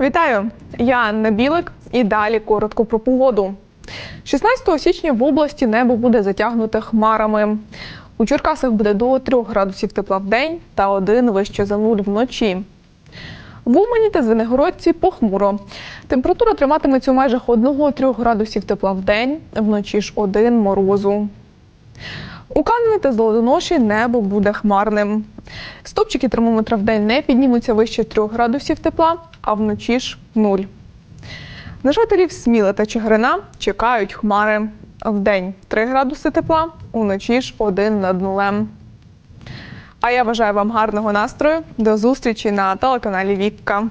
Вітаю! Я Анна Білик і далі коротко про погоду. 16 січня в області небо буде затягнуте хмарами. У Черкасах буде до 3 градусів тепла в день та 1 вище за нуль вночі. В Умані та Звенигородці похмуро. Температура триматиметься у межах 1-3 градусів тепла в день, вночі ж 1 морозу. У Каневі та Золотоноші небо буде хмарним. Стопчики термометра в день не піднімуться вище 3 градусів тепла, а вночі ж 0. На жителів Сміла та Чигирина чекають хмари. В день 3 градуси тепла, уночі ж 1 над нулем. А я бажаю вам гарного настрою. До зустрічі на телеканалі Вікка.